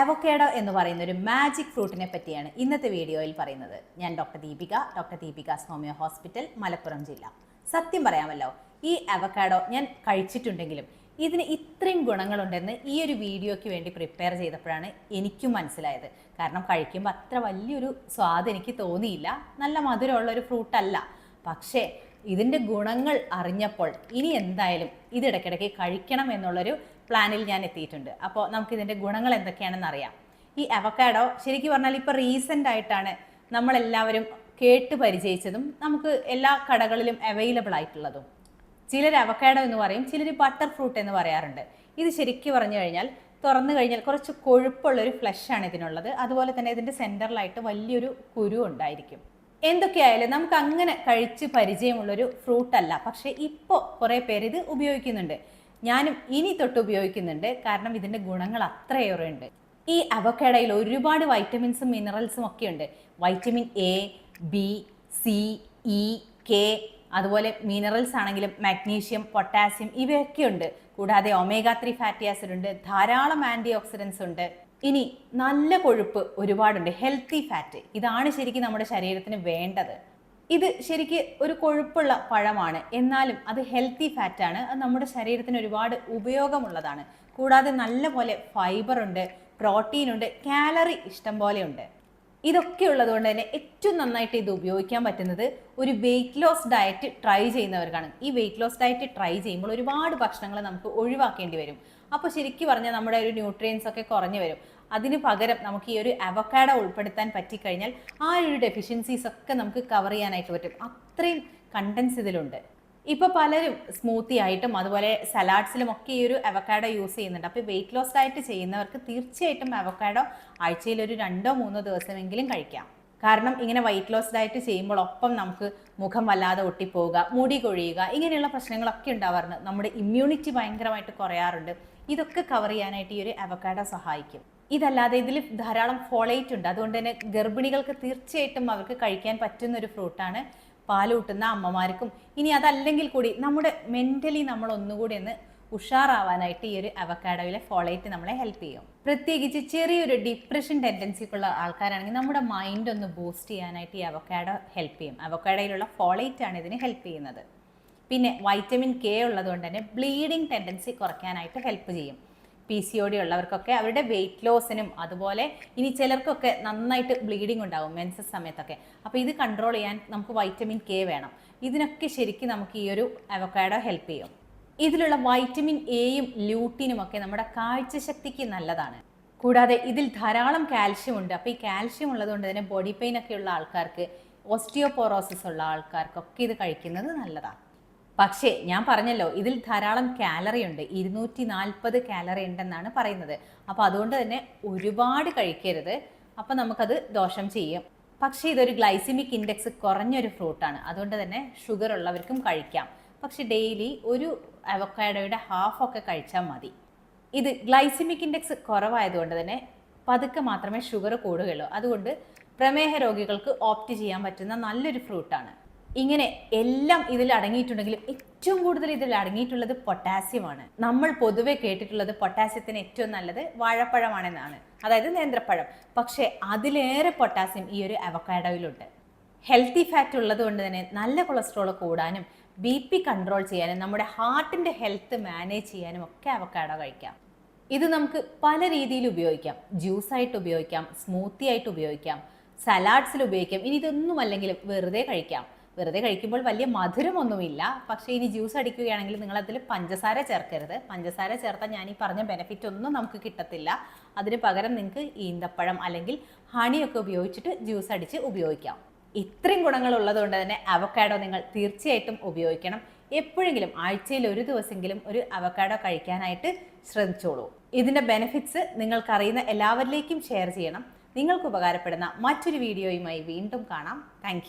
Avocado എന്ന് പറയുന്ന ഒരു മാജിക് ഫ്രൂട്ടിനെ പറ്റിയാണ് ഇന്നത്തെ വീഡിയോയിൽ പറയുന്നത്. ഞാൻ doctor Deepika doctor Deepika homeo hospital Malappuram ജില്ല. സത്യം പറയാമല്ലോ ഈ അവക്കാഡോ ഞാൻ കഴിച്ചിട്ടുണ്ടെങ്കിലും ഇതിന് ഇത്രയും ഗുണങ്ങളുണ്ടെന്ന് ഈ ഒരു വീഡിയോയ്ക്ക് വേണ്ടി പ്രിപ്പയർ ചെയ്തപ്പോഴാണ് എനിക്കും മനസ്സിലായത്. കാരണം കഴിക്കുമ്പോൾ അത്ര വലിയൊരു സ്വാദ് എനിക്ക് തോന്നിയില്ല. നല്ല മധുരമുള്ള ഒരു ഫ്രൂട്ട് അല്ല. പക്ഷേ ഇതിന്റെ ഗുണങ്ങൾ അറിഞ്ഞപ്പോൾ ഇനി എന്തായാലും ഇത് ഇടയ്ക്കിടയ്ക്ക് കഴിക്കണം എന്നുള്ളൊരു പ്ലാനിൽ ഞാൻ എത്തിയിട്ടുണ്ട്. അപ്പോൾ നമുക്ക് ഇതിന്റെ ഗുണങ്ങൾ എന്തൊക്കെയാണെന്ന് അറിയാം. ഈ അവക്കാഡോ ശരിക്കും പറഞ്ഞാൽ ഇപ്പോൾ റീസെന്റ് ആയിട്ടാണ് നമ്മളെല്ലാവരും കേട്ട് പരിചയിച്ചതും നമുക്ക് എല്ലാ കടകളിലും അവൈലബിൾ ആയിട്ടുള്ളതും. ചിലർ അവക്കാഡോ എന്ന് പറയും ചിലർ ബട്ടർ ഫ്രൂട്ട് എന്ന് പറയാറുണ്ട്. ഇത് ശരിക്കും പറഞ്ഞു കഴിഞ്ഞാൽ തുറന്നു കഴിഞ്ഞാൽ കുറച്ച് കൊഴുപ്പുള്ളൊരു ഫ്ലഷാണ് ഇതിനുള്ളത്. അതുപോലെ തന്നെ ഇതിന്റെ സെന്ററിലായിട്ട് വലിയൊരു കുരു ഉണ്ടായിരിക്കും. എന്തൊക്കെയായാലും നമുക്ക് അങ്ങനെ കഴിച്ച് പരിചയമുള്ളൊരു ഫ്രൂട്ട് അല്ല പക്ഷേ ഇപ്പോൾ കുറേ പേര് ഇത് ഉപയോഗിക്കുന്നുണ്ട്. ഞാനും ഇനി തൊട്ട് ഉപയോഗിക്കുന്നുണ്ട്. കാരണം ഇതിന്റെ ഗുണങ്ങൾ അത്രയേറെ ഉണ്ട്. ഈ അവക്കേടയിൽ ഒരുപാട് വൈറ്റമിൻസും മിനറൽസും ഒക്കെ ഉണ്ട് vitamin A B C E K അതുപോലെ മിനറൽസ് ആണെങ്കിലും മാഗ്നീഷ്യം പൊട്ടാസ്യം ഇവയൊക്കെ ഉണ്ട് കൂടാതെ ഒമേഗ ത്രീ ഫാറ്റി ആസിഡ് ഉണ്ട് ധാരാളം ആന്റി ഓക്സിഡൻസ് ഉണ്ട് ഇനി നല്ല കൊഴുപ്പ് ഒരുപാടുണ്ട്. ഹെൽത്തി ഫാറ്റ് ഇതാണ് ശരിക്കും നമ്മുടെ ശരീരത്തിന് വേണ്ടത്. ഇത് ശരിക്ക് ഒരു കൊഴുപ്പുള്ള പഴമാണ്. എന്നാലും അത് ഹെൽത്തി ഫാറ്റാണ് അത് നമ്മുടെ ശരീരത്തിന് ഒരുപാട് ഉപയോഗമുള്ളതാണ്. കൂടാതെ നല്ല പോലെ ഫൈബർ ഉണ്ട് പ്രോട്ടീൻ ഉണ്ട് കാലറി ഇഷ്ടം പോലെ ഉണ്ട്. ഇതൊക്കെ ഉള്ളതുകൊണ്ട് തന്നെ ഏറ്റവും നന്നായിട്ട് ഇത് ഉപയോഗിക്കാൻ പറ്റുന്നത് ഒരു വെയിറ്റ് ലോസ് ഡയറ്റ് ട്രൈ ചെയ്യുന്നവർക്കാണ്. ഈ വെയിറ്റ് ലോസ് ഡയറ്റ് ട്രൈ ചെയ്യുമ്പോൾ ഒരുപാട് ഭക്ഷണങ്ങൾ നമുക്ക് ഒഴിവാക്കേണ്ടി വരും. അപ്പോൾ ശരിക്കും പറഞ്ഞാൽ നമ്മുടെ ഒരു ന്യൂട്രിയൻസ് ഒക്കെ കുറഞ്ഞു വരും. അതിന് പകരം നമുക്ക് ഈ ഒരു അവക്കാഡ ഉൾപ്പെടുത്താൻ പറ്റിക്കഴിഞ്ഞാൽ ആ ഒരു ഡെഫിഷ്യൻസീസ് ഒക്കെ നമുക്ക് കവർ ചെയ്യാനായിട്ട് പറ്റും. അത്രയും കണ്ടൻസ് ഇതിലുണ്ട്. ഇപ്പോൾ പലരും സ്മൂത്തി ആയിട്ടും അതുപോലെ സലാഡ്സിലും ഒക്കെ ഈ ഒരു അവക്കാഡോ യൂസ് ചെയ്യുന്നുണ്ട്. അപ്പോൾ വെയിറ്റ് ലോസ് ആയിട്ട് ചെയ്യുന്നവർക്ക് തീർച്ചയായിട്ടും അവക്കാഡോ ആഴ്ചയിൽ ഒരു രണ്ടോ മൂന്നോ ദിവസമെങ്കിലും കഴിക്കാം. കാരണം ഇങ്ങനെ വെയിറ്റ് ലോസ് ഡയറ്റ് ചെയ്യുമ്പോൾ ഒപ്പം നമുക്ക് മുഖം വല്ലാതെ ഒട്ടിപ്പോവുക മുടി കൊഴിയുക ഇങ്ങനെയുള്ള പ്രശ്നങ്ങളൊക്കെ ഉണ്ടാവാറുണ്ട്. നമ്മുടെ ഇമ്മ്യൂണിറ്റി ഭയങ്കരമായിട്ട് കുറയാറുണ്ട്. ഇതൊക്കെ കവർ ചെയ്യാനായിട്ട് ഈ ഒരു അവക്കാഡോ സഹായിക്കും. ഇതല്ലാതെ ഇതിൽ ധാരാളം ഫോളേറ്റ് ഉണ്ട്. അതുകൊണ്ട് തന്നെ ഗർഭിണികൾക്ക് തീർച്ചയായിട്ടും അവർക്ക് കഴിക്കാൻ പറ്റുന്ന ഒരു ഫ്രൂട്ടാണ് പാലൂട്ടുന്ന അമ്മമാർക്കും. ഇനി അതല്ലെങ്കിൽ കൂടി നമ്മുടെ മെന്റലി നമ്മൾ ഒന്നുകൂടി ഒന്ന് ഉഷാറാവാനായിട്ട് ഈ ഒരു അവക്കാഡോയിലെ ഫോളേറ്റ് നമ്മളെ ഹെൽപ്പ് ചെയ്യും. പ്രത്യേകിച്ച് ചെറിയൊരു ഡിപ്രഷൻ ടെൻഡൻസിക്കുള്ള ആൾക്കാരാണെങ്കിൽ നമ്മുടെ മൈൻഡ് ഒന്ന് ബൂസ്റ്റ് ചെയ്യാനായിട്ട് ഈ അവക്കാഡോ ഹെൽപ്പ് ചെയ്യും. അവക്കാഡോയിലുള്ള ഫോളേറ്റ് ആണ് ഇതിന് ഹെൽപ്പ് ചെയ്യുന്നത്. പിന്നെ വൈറ്റമിൻ കെ ഉള്ളതുകൊണ്ട് തന്നെ ബ്ലീഡിങ് ടെൻഡൻസി കുറയ്ക്കാനായിട്ട് ഹെൽപ്പ് ചെയ്യും. പി സി ഒ ഡി ഉള്ളവർക്കൊക്കെ അവരുടെ വെയിറ്റ് ലോസിനും അതുപോലെ ഇനി ചിലർക്കൊക്കെ നന്നായിട്ട് ബ്ലീഡിങ് ഉണ്ടാവും മെൻസസ് സമയത്തൊക്കെ. അപ്പോൾ ഇത് കൺട്രോൾ ചെയ്യാൻ നമുക്ക് വൈറ്റമിൻ കെ വേണം. ഇതിനൊക്കെ ശരിക്കും നമുക്ക് ഈ ഒരു അവക്കാഡോ ഹെൽപ്പ് ചെയ്യും. ഇതിലുള്ള വൈറ്റമിൻ എയും ലൂട്ടിനും ഒക്കെ നമ്മുടെ കാഴ്ചശക്തിക്ക് നല്ലതാണ്. കൂടാതെ ഇതിൽ ധാരാളം കാൽഷ്യം ഉണ്ട്. അപ്പോൾ ഈ കാൽഷ്യം ഉള്ളതുകൊണ്ട് തന്നെ ബോഡി പെയിൻ ഒക്കെ ഉള്ള ആൾക്കാർക്ക് ഓസ്റ്റിയോപോറോസിസ് ഉള്ള ആൾക്കാർക്കൊക്കെ ഇത് കഴിക്കുന്നത് നല്ലതാണ്. പക്ഷേ ഞാൻ പറഞ്ഞല്ലോ ഇതിൽ ധാരാളം കാലറി ഉണ്ട്. ഇരുന്നൂറ്റി നാൽപ്പത് കാലറി ഉണ്ടെന്നാണ് പറയുന്നത്. അപ്പോൾ അതുകൊണ്ട് തന്നെ ഒരുപാട് കഴിക്കരുത്. അപ്പോൾ നമുക്കത് ദോഷം ചെയ്യും. പക്ഷേ ഇതൊരു ഗ്ലൈസിമിക് ഇൻഡെക്സ് കുറഞ്ഞൊരു ഫ്രൂട്ടാണ് അതുകൊണ്ട് തന്നെ ഷുഗർ ഉള്ളവർക്കും കഴിക്കാം. പക്ഷേ ഡെയിലി ഒരു അവക്കാഡോയുടെ ഹാഫ് ഒക്കെ കഴിച്ചാൽ മതി. ഇത് ഗ്ലൈസിമിക് ഇൻഡെക്സ് കുറവായതുകൊണ്ട് തന്നെ പതുക്കെ മാത്രമേ ഷുഗർ കൂടുകയുള്ളൂ. അതുകൊണ്ട് പ്രമേഹ രോഗികൾക്ക് ഓപ്റ്റ് ചെയ്യാൻ പറ്റുന്ന നല്ലൊരു ഫ്രൂട്ടാണ്. ഇങ്ങനെ എല്ലാം ഇതിൽ അടങ്ങിയിട്ടുണ്ടെങ്കിലും ഏറ്റവും കൂടുതൽ ഇതിൽ അടങ്ങിയിട്ടുള്ളത് പൊട്ടാസ്യമാണ് നമ്മൾ പൊതുവെ കേട്ടിട്ടുള്ളത് പൊട്ടാസ്യത്തിന് ഏറ്റവും നല്ലത് വാഴപ്പഴമാണെന്നാണ്. അതായത് നേന്ത്രപ്പഴം. പക്ഷേ അതിലേറെ പൊട്ടാസ്യം ഈ ഒരു അവക്കാഡോയിലുണ്ട്. ഹെൽത്തി ഫാറ്റ് ഉള്ളത് കൊണ്ട് തന്നെ നല്ല കൊളസ്ട്രോൾ കൂടാനും ബി പി കൺട്രോൾ ചെയ്യാനും നമ്മുടെ ഹാർട്ടിന്റെ ഹെൽത്ത് മാനേജ് ചെയ്യാനും ഒക്കെ അവക്കാട കഴിക്കാം. ഇത് നമുക്ക് പല രീതിയിൽ ഉപയോഗിക്കാം. ജ്യൂസായിട്ട് ഉപയോഗിക്കാം സ്മൂത്തി ആയിട്ട് ഉപയോഗിക്കാം സലാഡ്സിൽ ഉപയോഗിക്കാം. ഇനി ഇതൊന്നും അല്ലെങ്കിലും വെറുതെ കഴിക്കാം. വെറുതെ കഴിക്കുമ്പോൾ വലിയ മധുരമൊന്നുമില്ല. പക്ഷേ ഇനി ജ്യൂസ് അടിക്കുകയാണെങ്കിൽ നിങ്ങൾ അതിൽ പഞ്ചസാര ചേർക്കരുത്. പഞ്ചസാര ചേർത്താൽ ഞാൻ ഈ പറഞ്ഞ ബെനിഫിറ്റ് ഒന്നും നമുക്ക് കിട്ടത്തില്ല. അതിന് പകരം നിങ്ങൾക്ക് ഈന്തപ്പഴം അല്ലെങ്കിൽ ഹണിയൊക്കെ ഉപയോഗിച്ചിട്ട് ജ്യൂസ് അടിച്ച് ഉപയോഗിക്കാം. ഇത്രയും ഗുണങ്ങൾ ഉള്ളതുകൊണ്ട് തന്നെ അവക്കാഡോ നിങ്ങൾ തീർച്ചയായിട്ടും ഉപയോഗിക്കണം. എപ്പോഴെങ്കിലും ആഴ്ചയിൽ ഒരു ദിവസമെങ്കിലും ഒരു അവക്കാഡോ കഴിക്കാനായിട്ട് ശ്രമിച്ചോളൂ ഇതിന്റെ ബെനിഫിറ്റ്സ് നിങ്ങൾക്കറിയുന്ന എല്ലാവരിലേക്കും ഷെയർ ചെയ്യണം. നിങ്ങൾക്ക് ഉപകാരപ്പെടുന്ന മറ്റൊരു വീഡിയോയുമായി വീണ്ടും കാണാം. താങ്ക്